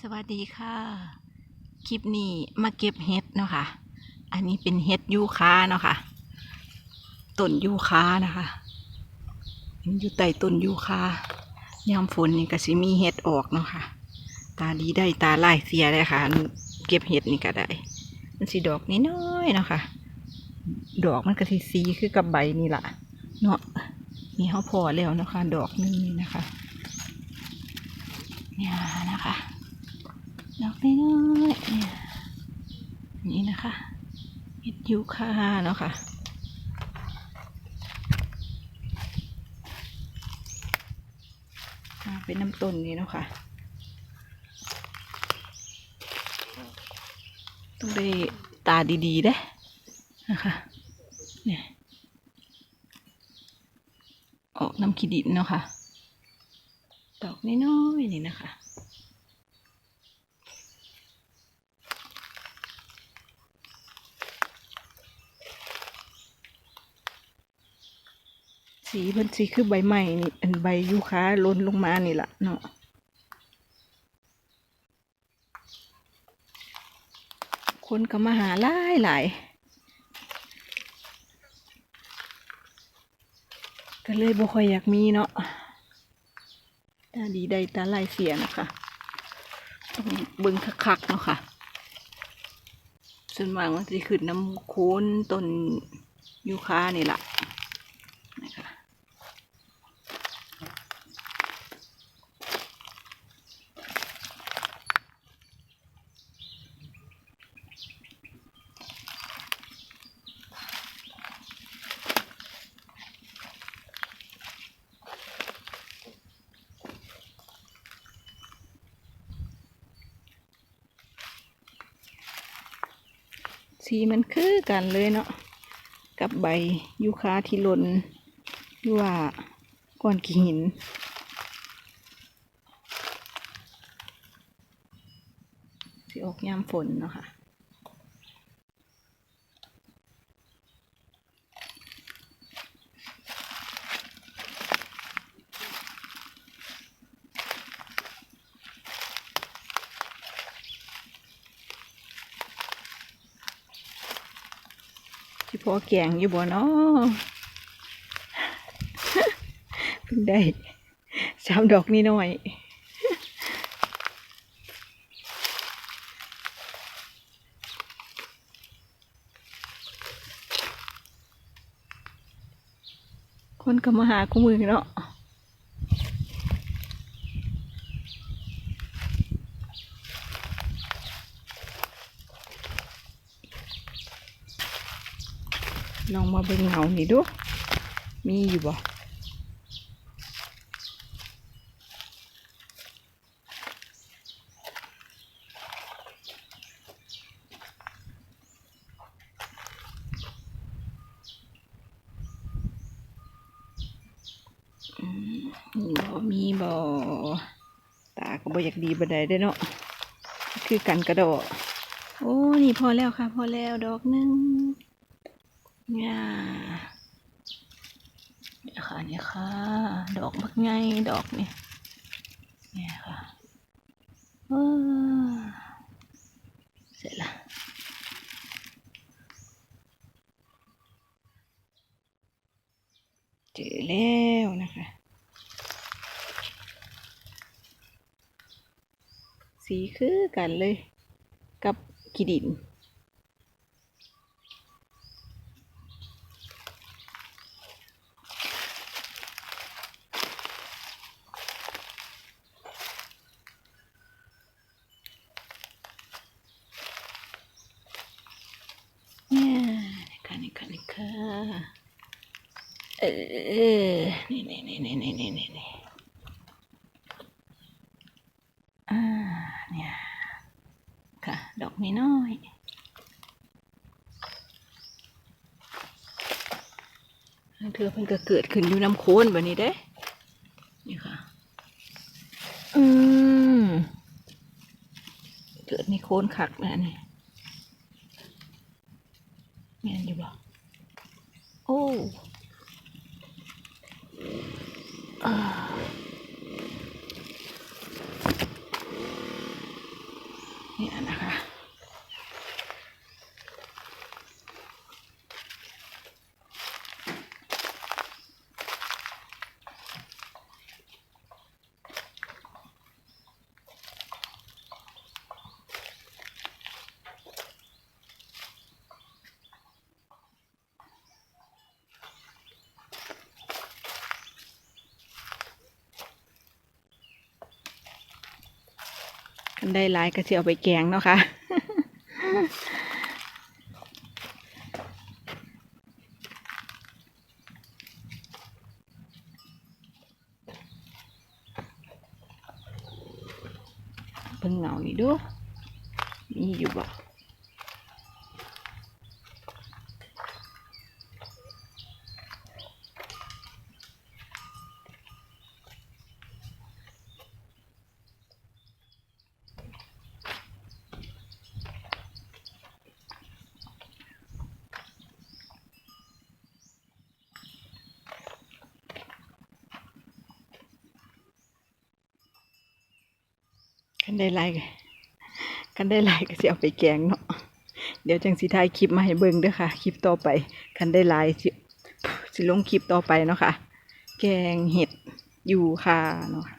สวัสดีค่ะ คลิปนี้มาเก็บเห็ดเนาะค่ะ อันนี้เป็นเห็ดยูคาเนาะค่ะต้นยูคานะคะมันอยู่ใต้ต้นยูคายามฝนนี่ก็สิมีเห็ดออกเนาะค่ะ ตาดีได้ตาไลายเสียเลยค่ะ เก็บเห็ดนี่ก็ได้ มันสีดอกน้อยๆเนาะค่ะ ดอกมันก็สีสีคือกับใบนี่ล่ะเนาะนี่เขาพอแล้วนะค่ะดอกนึงนี่นะคะ เนี่ยนะคะ ดอกน้อยๆเนี่ยนี่นะคะเห็ดยูคาเนาะค่ะอ่าเป็นน้ำต้นนี่เนาะค่ะต้องได้ตาดีๆเด้นะคะเนี่ยออกน้ำขีดินเนาะค่ะดอกน้อยๆนี่นะคะ สีเพิ่นสีคือใบใหม่นี่อันใบยูคาล้นลงมานี่ละเนาะคนก็มาหาหลายหลายก็เลยบ่ค่อยอยากมีเนาะตาดีได้ตาลายเสียนะคะต้องเบิ่งคักๆเนาะค่ะส่วนมากมันจะขึ้นน้ำโคนต้นยูคานี่ล่ะนะคะ สีมันคือกันเลยเนาะกับใบยูคาที่หล่นหรือว่าก้อนกีหินสิออกยามฝนเนาะค่ะ พอแกงอยู่บ่เนาะเพิ่งได้สามดอกนี่หน่อยคนก็มาหาคู่มือเนาะ ลองมาเบิ่งเงานี่ดู มีอยู่บ่อืมบ่มีบ่ตาก็บ่อยากดีบ่ได้ด้เนาะคือกันกระโดดโอ้นี่พอแล้วค่ะ พอแล้วดอกหนึง เนี่ยนี่ค่ะนี่ค่ะ ดอกบักไงดอกนี่เนี่ยค่ะเสร็จละเจอแล้วนะคะสีคือกันเลย กับกีดิน เนี่ยนี่ค่ะนี่ ค่ะ เออ นี่นี่นี่นี่นี่นี่นี่นี่อ่า เนี่ย ค่ะ ดอกนี้น้อยทางเธอเพิ่นก็เกิดขึ้นอยู่น้ำโค้นแบบนี้เด้ นี่ค่ะ อืม เกิดในโค้นคักนะนี่แม่นอยู่บ่โอ้ 오. 아. คันได้หลายก็สิเอาไปแกงเนาะค่ะเพิ่งเหงานี่ดูมีอยู่บ่ คันได้ไล่ก็คันได้ไล่ก็จะเอาไปแกงเนาะเดี๋ยวจังสีทายคลิปมาให้เบิ่งด้วยค่ะ คลิปต่อไปคันได้ไล่สิสิลงคลิปต่อไปเนาะค่ะ แกงเห็ดอยู่ค่ะเนาะค่ะ